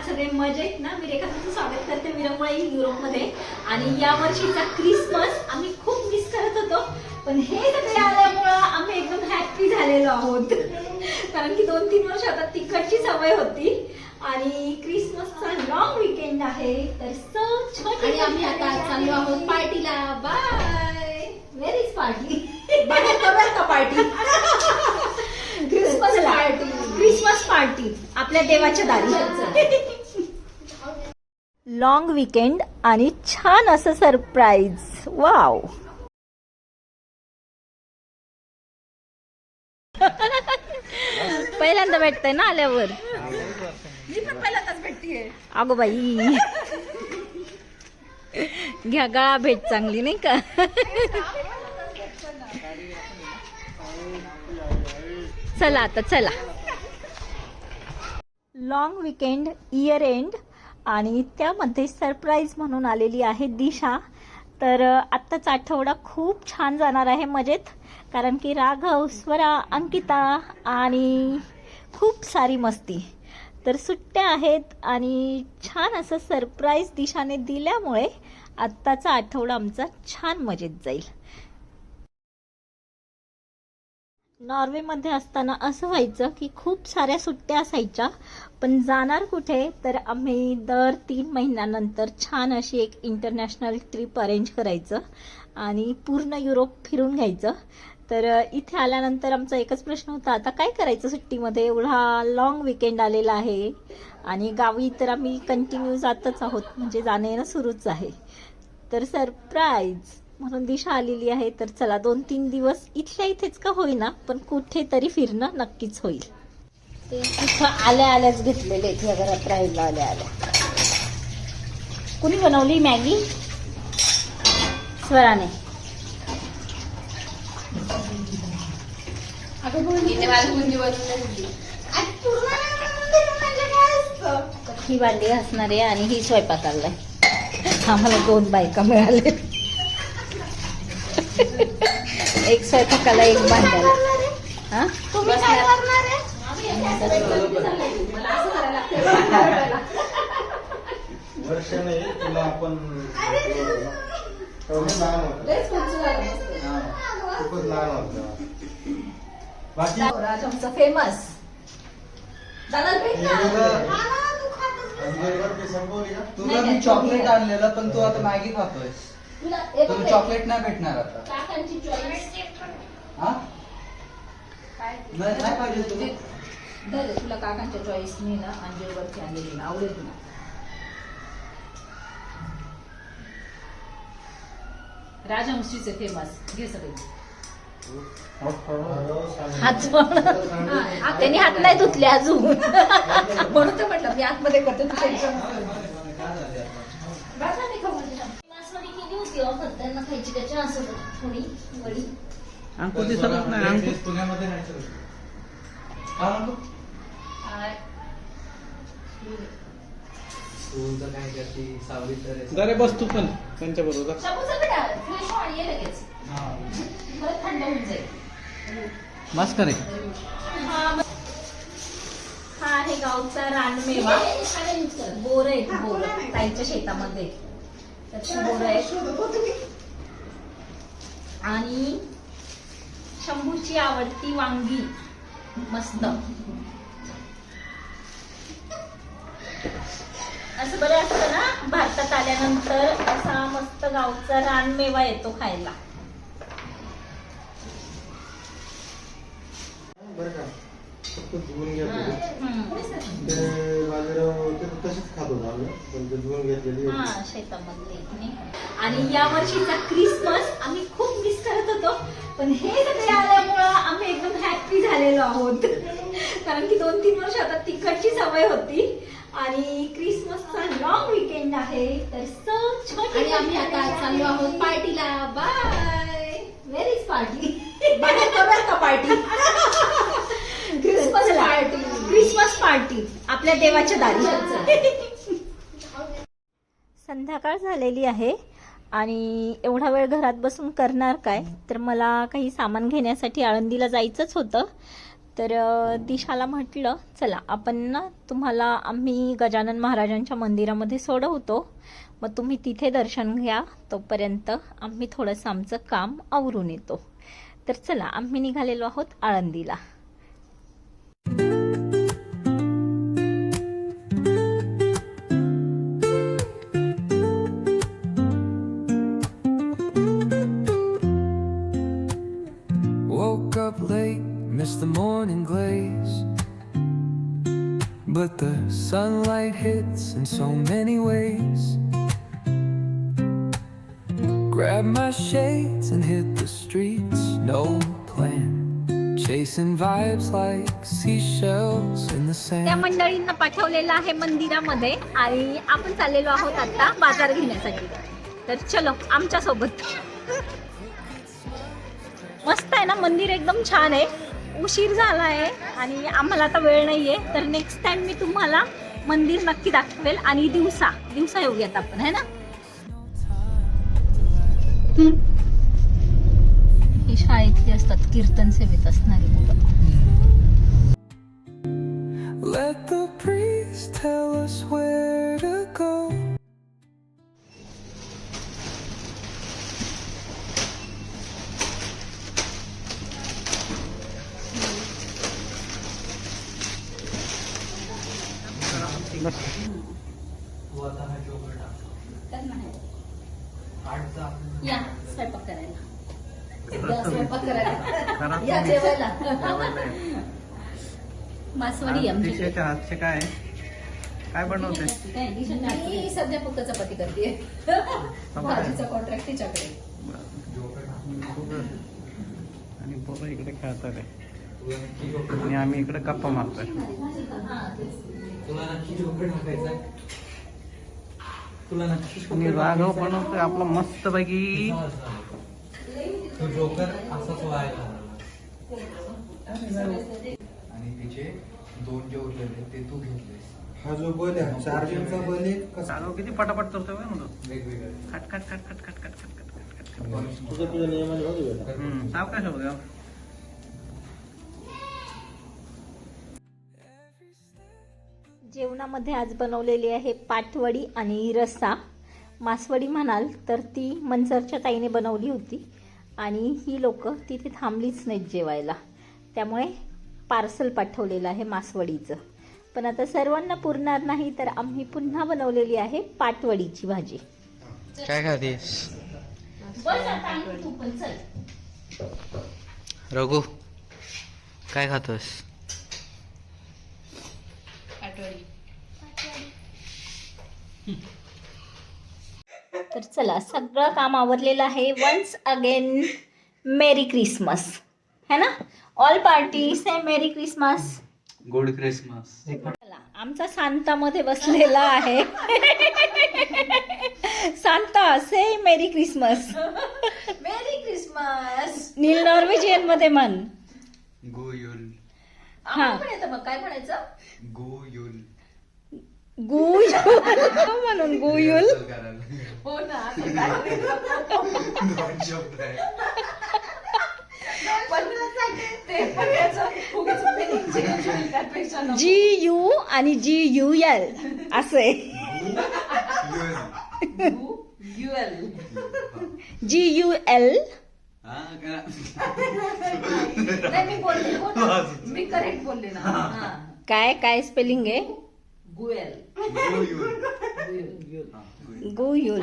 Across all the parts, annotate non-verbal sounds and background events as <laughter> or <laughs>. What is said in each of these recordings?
आहात सगळे मजेत ना? मी रेखा तुमचं स्वागत करते विरंगुळा युरोपमध्ये. आणि या वर्षीचा क्रिसमस आम्ही खूप मिस करत होतो. पण हे सगळे आल्यामुळं आम्ही एकदम हॅपी झालेलो आहोत. कारण की दोन तीन वर्ष आता तिकडची सवय होती. आणि क्रिसमसचा लॉंग विकेंड आहे. तर सो आणि आम्ही आता चाललो आहोत पार्टीला. Bye where is party party Christmas party. Christmas party आपल्या देवाच्या दारी. लॉंग विकेंड आणि छान असं सरप्राईज वाव पहिल्यांदा भेटतंय ना आल्यावर. मी पण पहिल्यांदाच भेटतीये. अगो बाई. घ्या गळा भेट चांगली नाही का? चला आता चला. लॉंग विकेंड इयर एंड आणि त्यामध्ये सरप्राईज म्हणून आलेली आहे दिशा. तर आत्ताचा आठवडा खूप छान जाणार आहे मजेत कारण की राघव स्वरा अंकिता आणि खूप सारी मस्ती. तर सुट्ट्या आहेत आणि छान असं सरप्राईज दिशाने दिल्यामुळे आत्ताचा आठवडा आमचा छान मजेत जाईल. नॉर्वेमध्ये असताना असं व्हायचं की खूप साऱ्या सुट्ट्या असायच्या पण जाणार कुठे? तर आम्ही दर तीन महिन्यानंतर छान अशी एक इंटरनॅशनल ट्रिप अरेंज करायचं आणि पूर्ण युरोप फिरून घ्यायचं. तर इथे आल्यानंतर आमचा एकच प्रश्न होता आता काय करायचं सुट्टीमध्ये? एवढा लॉंग विकेंड आलेला आहे आणि गावी तर आम्ही कंटिन्यू जातच आहोत म्हणजे जाणं येणं सुरूच आहे. तर सरप्राईज म्हणून दिशा आलेली आहे तर चला दोन तीन दिवस इथल्या इथेच का होईना पण कुठेतरी फिरणं नक्कीच होईल. ते इथं आल्या आल्याच घेतलेले या घरात राहायला आल्या आल्या कुणी बनवली मॅगी? स्वराने. ही भांडी घासणारे आणि ही स्वयंपाक आलाय आम्हाला दोन बायका मिळाले <laughs> एक स्वयंपाकाला एक भांड्याला. हा? तुम्ही काय करणार आहे? वर्ष नाही तुला आपण. हा, फेमस चॉकलेट आणलेलं पण तू आता मॅगी खातोय तुला. चॉकलेट नाही भेटणार आता. काकांची चॉईस हा? नाही नाही पाहिजे तुला. तुला काकांच्या चॉईसनी ना अंजीरवरची आणलेली ना आवडेल तुला. राजहंशीचे फेमस घे सगळे. हात पण त्यांनी हात नाही धुतले अजून. म्हणून तर म्हटलं मी आतमध्ये करते तू टेन्शन काय झाले आता? राजा मी खाऊ म्हणते ना. मासवडी केली होती ऑफर त्यांना खायची त्याची असं थोडी वडी अंकुर दिसतच नाही अंकुर. पुण्यामध्ये नाही. हा आहे. जरे बस तू पण त्यांच्या बरोबर हा. बस करे हा. आहे गावचा रानमेवा बोर आहेत बोर. ताईच्या शेतामध्ये. त्याची बोर आहेत. आणि शंभूची आवडती वांगी मस्त. असं बरं असतं ना भारतात आल्यानंतर असा मस्त गावचा रानमेवा येतो खायला. हा? आणि या वर्षीचा क्रिसमस आम्ही खूप पण हे सगळे आल्यामुळं आम्ही एकदम हॅपी झालेलो आहोत. कारण की दोन तीन वर्ष आता तिकडची सवय होती. आणि क्रिसमसचा लॉंग विकेंड आहे. तर सो छोटी आणि आम्ही आता चाललो आहोत पार्टीला. बाय व्हेर इज पार्टी बाहेर करूयात का party Christmas party. Christmas party आपल्या देवाच्या दारी. <laughs> संध्याकाळ झालेली आहे. आणि एवढा वेळ घरात बसून करणार काय? तर मला काही सामान घेण्यासाठी आळंदीला जायचंच होतं. तर दिशाला म्हटलं चला आपण ना तुम्हाला आम्ही गजानन महाराजांच्या मंदिरामध्ये सोडवतो. मग तुम्ही तिथे दर्शन घ्या. तोपर्यंत आम्ही थोडंसं आमचं काम आवरून येतो. तर चला आम्ही निघालेलो आहोत आळंदीला. But the sunlight hits in so many ways. Grab my shades and hit the streets, no plan. Chasing vibes like seashells in the त्या sand. मंडळींना पाठवलेलं आहे मंदिरामध्ये आणि आपण चाललेलो आहोत आता बाजार घेण्यासाठी तर चलो आमच्यासोबत मस्त आहे ना मंदिर एकदम छान आहे उशीर झाला आहे आणि आम्हाला आता वेळ नाही आहे तर नेक्स्ट टाइम मी तुम्हाला मंदिर नक्की दाखवेल आणि दिवसा दिवसा येऊयात आपण है ना? ही शाळेतली असतात कीर्तन सेवेत असणारी मुलं. या स्वयंपाक करायला. या स्वयंपाक करायला. करा या तुम्ही. जेवायला. जेवायला या. मासवडी आमची. तिच्याच्या हातचे काय? काय बनवते? मी सध्या फक्त चपाती करते. भाजीचा कॉन्ट्रॅक्ट तिच्याकडे. आणि पोरं इकडे खेळतात आणि आम्ही इकडे गप्पा मारतोय. तुला नक्की टाकायचा तुला राघव? बनवतोय आपलं मस्त पैकी तो जोकर असाच व्हायला आणि तिचे दोन जे उरलेले ते तू घेतलेस. हा जो बल आहे चार्जिंगचा बल आहे कसा? राघव किती पटापट करतोय बघ ना तो. वेगवेगळे. खट खट खट खट खट खट खट खट खट खट. तुझ्या तुझ्या नियमाने होते सावकाश हो. जेवणामध्ये आज बनवलेली आहे पाटवडी आणि रस्सा. मासवडी म्हणाल तर ती मंचरच्या ताईने बनवली होती आणि ही लोक तिथे थांबलीच नाहीत जेवायला. त्यामुळे पार्सल पाठवलेलं आहे मासवडीचं. पण आता सर्वांना पुरणार नाही तर आम्ही पुन्हा बनवलेली आहे पाटवडीची भाजी. काय खातेस? रघु काय खातोस? तर चला सगळं काम आवरलेलं आहे. वन्स अगेन मेरी क्रिसमस है ना? ऑल पार्टी से मेरी क्रिसमस गुड क्रिसमस चला आमचा सांतामध्ये बसलेला आहे. सांता से merry Christmas merry Christmas Neel नॉर्वेजियनमध्ये म्हण गुयुल मग. काय म्हणायचं? गुयुल गुयुल म्हणून गुयुल हो ना जी यू आणि जी यू एल असे जी यू एल मी करेक्ट बोलले ना काय काय स्पेलिंग आहे गुएल गुयुल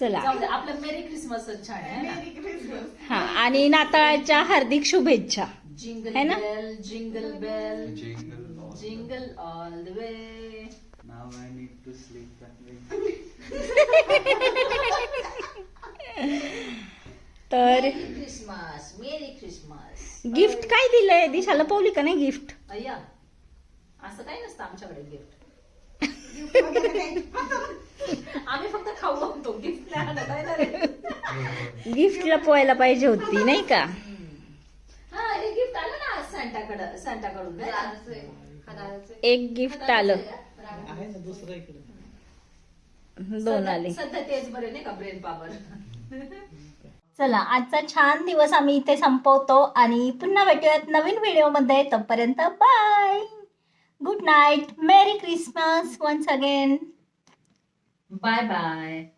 चला. आपलं मेरी क्रिसमसच छान आहे ना? हा आणि नाताळच्या हार्दिक शुभेच्छा. जिंगल है ना? Bell jingle bell jingle all the way Now I need to sleep that way. <laughs> तर क्रिसमस मेरी क्रिसमस गिफ्ट काय दिलंय? दिशाला पावली का नाही गिफ्ट अय्या. असं काही नसतं आमच्याकडे गिफ्ट <laughs> आम्ही फक्त खाऊ बघतो गिफ्ट गिफ्टला पोहायला पाहिजे होती नाही का? हा हे गिफ्ट आलं ना सांटाकडं सांटाकडून एक गिफ्ट आलं. आहे ना दुसरं इकडे. दोन आले. सध्या तेच बरे नाही का ब्रेन पॉवर चला आजचा छान दिवस आम्ही इथे संपवतो आणि पुन्हा भेटूयात नवीन व्हिडिओमध्ये तोपर्यंत bye Good night. Merry Christmas once again. Bye bye.